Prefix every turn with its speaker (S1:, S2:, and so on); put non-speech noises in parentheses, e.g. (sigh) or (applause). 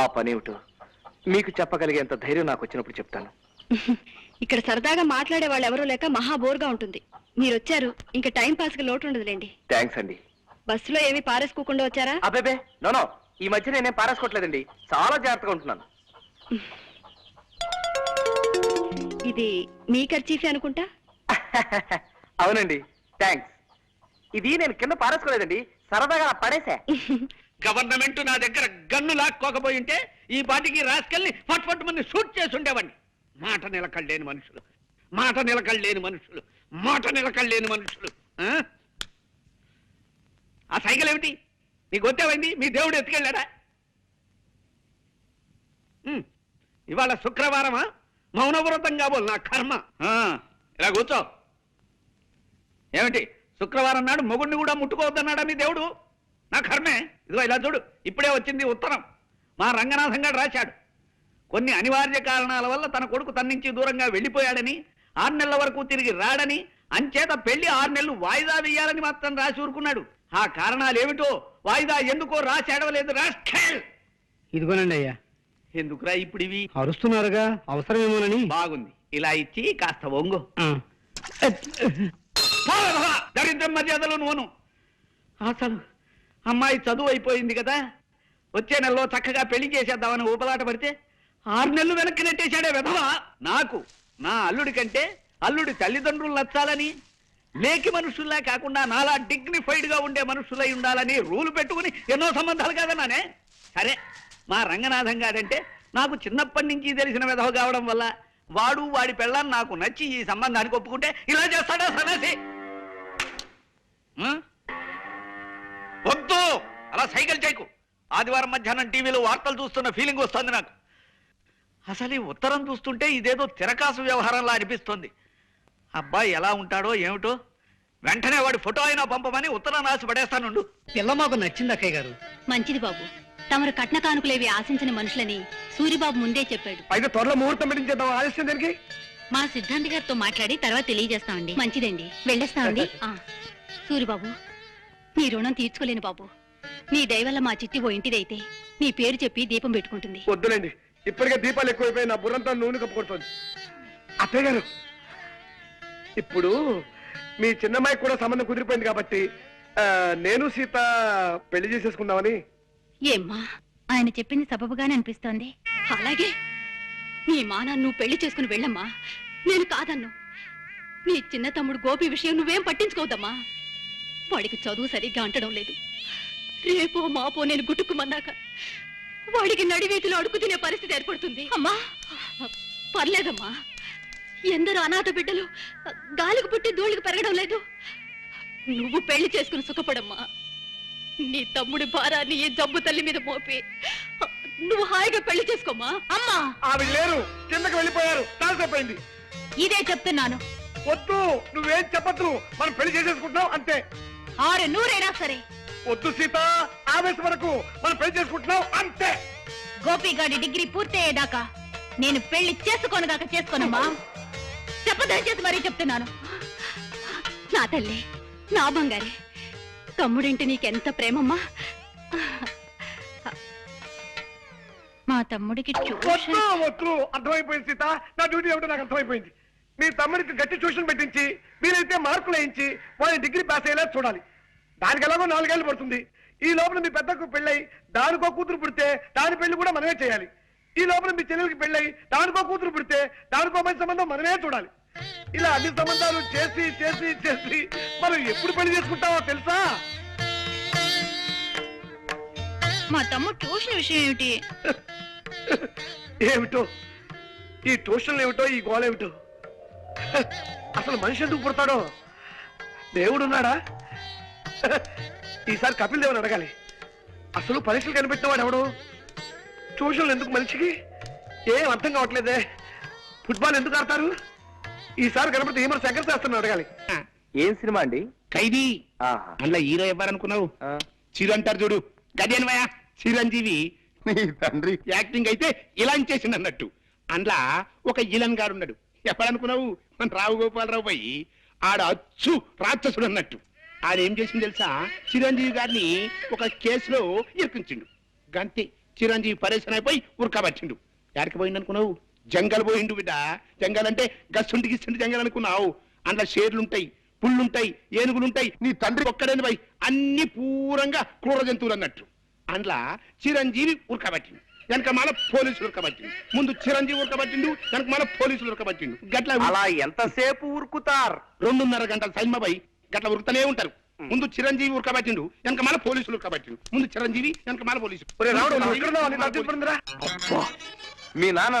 S1: ఆ పనేమిటో మీకు చెప్పగలిగేంత ధైర్యం నాకు వచ్చినప్పుడు చెప్తాను. (laughs)
S2: ఇక్కడ సరదాగా మాట్లాడే వాళ్ళు ఎవరూ లేక మహా బోర్గా ఉంటుంది. మీరు వచ్చారు ఇంకా టైం పాస్కి లోటు ఉండదులేండి.
S1: థ్యాంక్స్ అండి.
S2: బస్సులో ఏమీ పారేసుకోకుండా వచ్చారా?
S1: అబ్బేబే నోనో ఈ మధ్య నేనేం పారేసుకోవట్లేదండి. చాలా జాగ్రత్తగా ఉంటున్నాను. (laughs)
S2: ఇది మీ ఖర్చీఫే అనుకుంటా? (laughs)
S1: అవునండి థ్యాంక్స్. ఇది నేను కింద పారేసుకోలేదండి సరదాగా పడేసా
S3: గవర్నమెంట్ నా దగ్గర గన్ను లాక్కోకపోయింటే ఈ పాటికి రాసుకెళ్ళి ఫట్ ఫట్ మంది షూట్ చేసి ఉండేవాడిని మాట నిలకడలేని మనుషులు. మాట నిలకడలేని మనుషులు. మాట నిలకడలేని మనుషులు. ఆ? ఆ సైకిల్ ఏమిటి? నీకు వచ్చేవైంది? మీ దేవుడు ఎత్తుకెళ్ళాడా? ఉమ్, ఇవాళ శుక్రవారమా? మౌనవ్రతం కాబోలు నా కర్మ. ఇలా కూర్చో. ఏమిటి? శుక్రవారం నాడు మొగుడిని కూడా ముట్టుకోవద్దన్నాడా మీ దేవుడు? నా కర్మే. ఇదిగో ఇలా చూడు. ఇప్పుడే వచ్చింది ఉత్తరం. మా రంగనాథం గారు రాశాడు. కొన్ని అనివార్య కారణాల వల్ల తన కొడుకు తన నుంచి దూరంగా వెళ్ళిపోయాడని ఆరు నెలల వరకు తిరిగి రాడని అంచేత పెళ్ళి ఆరు నెలలు వాయిదా వేయాలని మాత్రం రాసి ఊరుకున్నాడు. ఆ కారణాలు ఏమిటో వాయిదా ఎందుకో రాసి అడవలేదు
S4: ఇదిగోనండి అయ్యా.
S3: ఎందుకురా ఇప్పుడు ఇవి?
S4: అరుస్తున్నారుగా. అవసరమేమోనని.
S3: బాగుంది. ఇలా ఇచ్చి కాస్త ఒంగు దరిద్రం మర్యాదలు నువ్వును అసలు అమ్మాయి చదువు అయిపోయింది కదా. వచ్చే నెలలో చక్కగా పెళ్ళి చేసేద్దామని ఊపలాట పడితే ఆరు నెలలు వెనక్కి నెట్టేశాడే విధవా. నాకు నా అల్లుడి కంటే అల్లుడి తల్లిదండ్రులు నచ్చాలని లేకి మనుషుల్లా కాకుండా నాలా డిగ్నిఫైడ్గా ఉండే మనుషులై ఉండాలని రూలు పెట్టుకుని ఎన్నో సంబంధాలు కాదన్నానే సరే మా రంగనాథం గారంటే నాకు చిన్నప్పటి నుంచి తెలిసిన విధవ కావడం వల్ల వాడు వాడి పెళ్ళాన్ని నాకు నచ్చి ఈ సంబంధానికి ఒప్పుకుంటే ఇలా చేస్తాడా సరే సైకిల్ చేయకు. ఆదివారం మధ్యాహ్నం టీవీలో వార్తలు చూస్తున్న ఫీలింగ్ వస్తుంది నాకు. అసలు ఈ ఉత్తరం చూస్తుంటే ఇదేదో తిరకాసు వ్యవహారంలా అనిపిస్తుంది. అబ్బాయి ఎలా ఉంటాడో ఏమిటో? వెంటనే వాడి ఫోటో అయినా పంపమని ఉత్తరం రాసి పడేస్తానుండు.
S4: పిల్ల మాకు నచ్చింది అక్కయ్య గారు.
S5: మంచిది బాబు. తమరు కట్న కానుకలేవి ఆశించని మనుషులని సూరిబాబు ముందే చెప్పాడు.
S1: అయితే త్వరలో ముహూర్తం పెట్టించేద్దాం ఆలస్యం దానికి?
S5: మా సిద్ధాంతి గారితో మాట్లాడి తర్వాత తెలియజేస్తామండి. మంచిదండి. వెళ్ళేస్తామండి. ఆ, సూరిబాబు నీ రుణం తీర్చుకోలేను బాబు. నీ దయ వల్ల మా చిట్టి ఓ ఇంటిదైతే. నీ పేరు చెప్పి దీపం పెట్టుకుంటుంది.
S1: వద్దులేండి. ఇప్పటికే దీపాలు ఎక్కువైపోయి నా బుర్రంతా నూనె కప్పుకొడుతోంది. అత్తయ్య గారు ఇప్పుడు మీ చిన్నమ్మాయికి కూడా సంబంధం కుదిరిపోయింది కాబట్టి ఆ, నేను సీత పెళ్ళి చేసేసుకుందామని.
S5: ఏమ్మా ఆయన చెప్పింది సబబుగానే అనిపిస్తోంది.
S2: అలాగే నీ మానా నువ్వు పెళ్ళి చేసుకుని వెళ్ళమ్మా. నేను కాదన్ను. నీ చిన్న తమ్ముడు గోపి విషయం నువ్వేం పట్టించుకోవద్దమ్మా. వాడికి చదువు సరిగ్గా అంటడం లేదు. రేపో మాపో నేను గుట్టుకుమన్నాక వాడికి నడివీధిలో అడుగు తినే పరిస్థితి ఏర్పడుతుంది. అమ్మా! పర్లేదమ్మా. ఎందరో అనాథ బిడ్డలు గాలికి పుట్టి ధూళికి పెరగడం లేదు. నువ్వు పెళ్ళి చేసుకుని సుఖపడమ్మా. నీ తమ్ముడి భారాన్ని ఈ జబ్బు తల్లి మీద మోపి నువ్వు హాయిగా పెళ్ళి చేసుకోమా
S5: అమ్మా!
S1: ఆవిడ లేరు. కిందకి వెళ్ళిపోయారు. తాల్సైపోయింది
S5: ఇదే చెప్తున్నాను.
S1: వద్దు. నువ్వేం చెప్పద్దు. మనం పెళ్ళి చేసేసుకుంటున్నాం. అంతే.
S5: ఆరు నూరైనా సరే
S1: వద్దు సీత. ఆవేశం వరకు మనం పెళ్ళి చేసుకుంటున్నాం అంతే.
S5: గోపిగాడి డిగ్రీ పూర్తయ్యేదాకా నేను పెళ్ళి చేసుకోనుగాక చేసుకోనమ్మా. చెప్పదయచేసి మరీ చెప్తున్నాను.
S2: నా తల్లి నా బంగారే తమ్ముడింటి నీకెంత ప్రేమమ్మా.
S5: మా తమ్ముడికి
S1: వద్దు వద్దు. అర్థమైపోయింది సీత. నా డ్యూటీ ఏమిటో నాకు అర్థమైపోయింది. మీ తమ్ముడికి గట్టి ట్యూషన్ పెట్టించి మీరైతే మార్కులు వేయించి వాళ్ళని డిగ్రీ పాస్ అయ్యేలా చూడాలి. దానికి ఎలాగో నాలుగేళ్ళు పడుతుంది. ఈ లోపల మీ పెద్దకు పెళ్ళై దానికో కూతురు పుడితే దాని పెళ్ళి కూడా మనమే చేయాలి. ఈ లోపల మీ చెల్లెలకి పెళ్ళై దానికో కూతురు పుడితే దానికో మంచి సంబంధం మనమే చూడాలి. ఇలా అన్ని సంబంధాలు చేసి చేసి చేసి మనం ఎప్పుడు పెళ్ళి చేసుకుంటామో తెలుసా?
S5: మా తమ్ముడు ట్యూషన్ విషయం ఏమిటి?
S1: ఏమిటో? ఈ ట్యూషన్లు ఏమిటో ఈ గోల ఏమిటో? అసలు మనిషి ఎందుకు పుడతాడో? దేవుడు ఉన్నాడా ఈసారి కపిల్ దేవుని అడగాలి. అసలు పరీక్షలు కనిపెట్టినవాడు ఎవడు? ట్యూషన్లు ఎందుకు మనిషికి? ఏం అర్థం కావట్లేదే. ఫుట్బాల్ ఎందుకు ఆడతారు? ఈసారి కనపడితే ఏమన్నా శంకర్ శాస్త్రం అడగాలి. ఏం సినిమా అండి?
S3: ఖైదీ. అందులో హీరో ఎవరనుకున్నావు? చిరు అంటారు చూడు. గదేనమయ్య చిరంజీవి.
S6: నీ తండ్రి.
S3: యాక్టింగ్ అయితే ఇలా చేసిండు అన్నట్టు అందులో ఒక ఇలన్ గారు ఉన్నాడు. ఎప్పుడనుకున్నావు మన రావు గోపాలరావు పోయి ఆడ అచ్చు రాక్షసుడు అన్నట్టు. ఆడేం చేసింది తెలుసా? చిరంజీవి గారిని ఒక కేసులో ఇరికించిండు. గంతే
S6: చిరంజీవి పరేషన్ అయిపోయి ఉరకబట్టిండు ఎక్కడికి పోయిండు అనుకున్నావు? జంగల్ పోయిండు బిడ్డ. జంగల్ అంటే గస్సుంటి గిస్సుంటి జంగల్ అనుకున్నావు. అందులో షేర్లుంటాయి పుళ్ళుంటాయి ఏనుగులుంటాయి. నీ తండ్రి ఒక్కడని పోయి అన్ని పూరంగా క్రూర జంతువులు అన్నట్టు. అందులో చిరంజీవి ఉరకబట్టిండు వెనక మన పోలీసులు ఉరకబట్టిండు ముందు చిరంజీవి ఉరకబట్టిండు వెనక మన పోలీసులు ఉరకబట్టిండు గట్ల
S1: అలా ఎంతసేపు ఊరుకుతార్
S6: రెండున్నర గంటల సైన్మబాయి గట్ల ఉరుకుతూనే ఉంటారు. ముందు చిరంజీవి ఉరకబట్టిండు వెనక మన పోలీసులు ఉరకబట్టిండు. ముందు చిరంజీవి వెనక మన పోలీసులు?
S7: మీ నాన్న నా